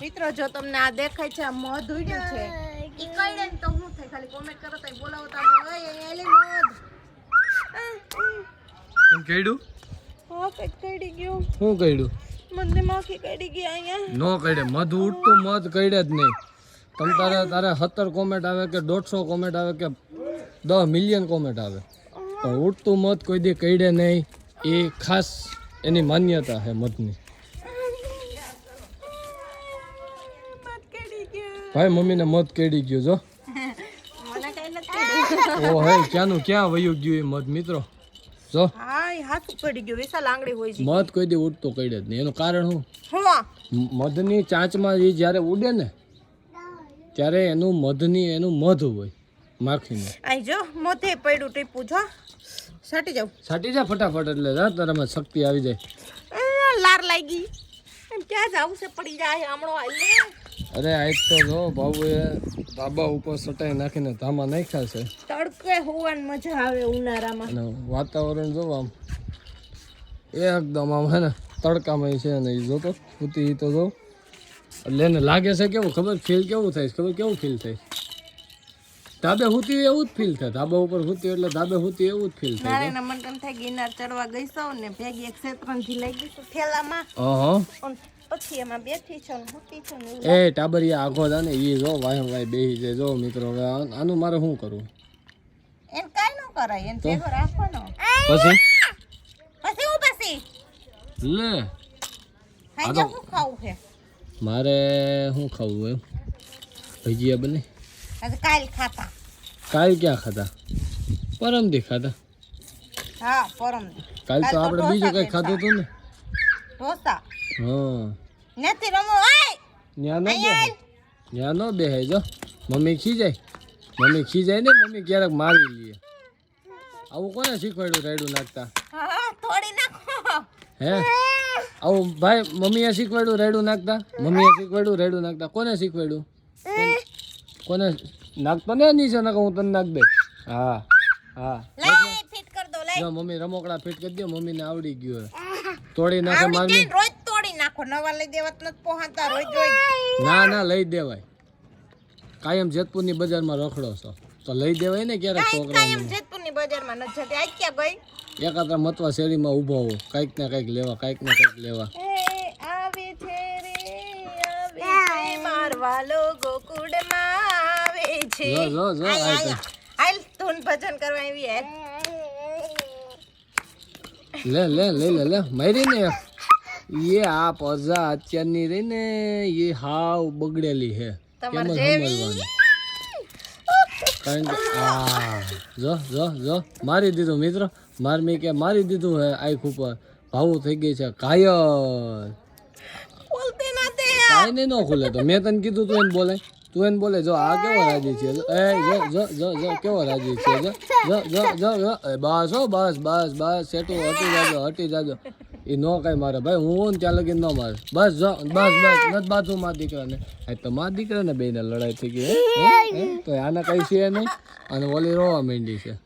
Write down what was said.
મિત્રો જો તમને આ દેખાય છે આ મધ ઉડ્યું છે ઈ કઈ ને તો હું થાય? ખાલી કોમેન્ટ કરો તો બોલાવો તો ઓય એલી મધ. એમ કઈડું હા કંઈક કડી ગયું. હું કઈડું? મને માખી કડી ગઈ અહીંયા. નો કઈડે મધ ઉડતું મધ કઈડે જ નહીં. તમ તારે તારે સત્તર કોમેન્ટ આવે કે દોઢસો કોમેન્ટ આવે કે દસ મિલિયન કોમેન્ટ આવે. પણ ઉડતું મધ કોઈ દી કઈડે નહીં. એ ખાસ એની માન્યતા છે મધની મધ કડી ગયું ભાઈ મમ્મીને મધ કેડી ગયો જો ઓ હે ક્યાંનું ક્યાં વયું ગયું એ મધ મિત્રો? જો. મધ કોઈ દી ઉડતું કઈડે જ નહીં. એનું કારણ શું? મધની ચાંચમાં એ જ્યારે ઉડે ને ત્યારે એનું મધની એનું મધ હોય માખીનું. આઈ જો મોથે પડ્યું ટીપું જો. સટી જાવ છાટી જા ફટાફટ એટલે તારામાં શક્તિ આવી જાય. લાર લાગી. ક્યાં જાવું છે? પડી જાય હમણો અરે આજ તો જો બાબુએ ધાબા ઉપર સટાઈ નાખીને ધામા નાખ્યા છે. તડકે હોવાની મજા આવે ઉનાળામાં. અને વાતાવરણ જો આમ એકદમ આમ હે ને તડકામાં છે ને એ જોતો ઉતી તો જો. એટલે એને લાગે છે કેવું? ખબર? ફીલ કેવું થાય ખબર? કેવું ફીલ થાય ધાબે હુતી એવું જ ફીલ થાય. ધાબા ઉપર હુતી એટલે ધાબે હુતી એવું જ ફીલ થાય ના મન તેમ થાય ગિરનાર ચડવા ગઈ સૌ ને ભેગી એક શેત્રંજી લઈ ગઈ છું થેલામાં. ઓહો પછી એમાં બેઠી છો ને હુતી છો ને એ ટાબરિયા આઘો દા ને એ જો વાય વાય બેહી જાય જો મિત્રો હવે આનું મારે શું કરવું? એમ કાંઈ ન કરાય? એને ભેગો રાખવાનો. પછી? પછી હું પછી? લે. હાજે હું ખાવું છે? મારે શું ખાવું એમ ભજીયા બને? આજે કાલ ખાતા. કાલ ક્યાં ખાધા? પરમદી ખાધા. હા પરમ કાલ તો આપણે બીજું કંઈ ખાધું હતું ને? ઢોસા? હા. નથી રમો આય! ત્યાં ન બેહાય. જો. મમ્મી ખીજાય. મમ્મી ખીજાય ને મમ્મી ક્યારેક મારી લઈએ આવું કોને શીખવાડ્યું રાયડું નાખતા? થોડી નાખો. હે? આવું ભાઈ મમ્મીએ શીખવાડ્યું રેડું નાખતા? મમ્મીએ શીખવાડ્યું રેડું નાખતા? કોને શીખવાડ્યું? કોને- કોને નાખતો ને નીચે નાખ હું તને નાખ દે હા હા. લઈ ફિટ કર દો લઈ મમ્મી રમકડા ફિટ કરી દે મમ્મીને આવડી ગયું તોડી નાખે ને રોજ તોડી નાખો નવા લઈ દેવત નથી પોહાતા રોજ રોજ. ના ના લઈ દેવાય. કાયમ જેતપુરની બજારમાં રખડો છો. તો લઈ દેવાય ને ક્યારેક છોકરા કાંઈ એમ જેતપુરની બજારમાં નથી જતી. આજ ક્યાં ગઈ? એકાત્ર મતવા શેરીમાં ઊભો હો કાંઈક ને કાંઈક લેવા કાંઈક ને કાંઈક લેવા. આવે છે રે આવે છે મારવાલો ગોકુળમાં આવે છે જો જો જો આ હાલ ધૂન ભજન કરવા આવી હે. લે લે લે લે લે મારી ને. ये આ પઝા અત્યારની રહી ને એ હાવ બગડેલી છે તમાર જેવી. કારણ કે આ જો જો જો મારી દીધું મિત્ર. માર મેં કે મારી દીધું હે આંખ ઉપર. ભાવું થઈ ગઈ છે કાયર કાંઈ નહીં ન ખુલે તો. મેં તને કીધું તું એને બોલે તું એને બોલે, જો, આ કેવો રાજી છે? એ કેવો રાજી છે? બસ હો, બસ બસ બસ, સેટું, હટી જાજો હટી જાજો. એ નો કઈ મારે, ભાઈ, હું ત્યાં લગી ન મારે. બસ, જો, બસ બસ, નથી બાજુ મારા દીકરાને. આ તો મારા દીકરાને બેને લડાઈ થઈ ગઈ? તો આને કઈ છે નહીં? અને ઓલી રોવા માંડી છે.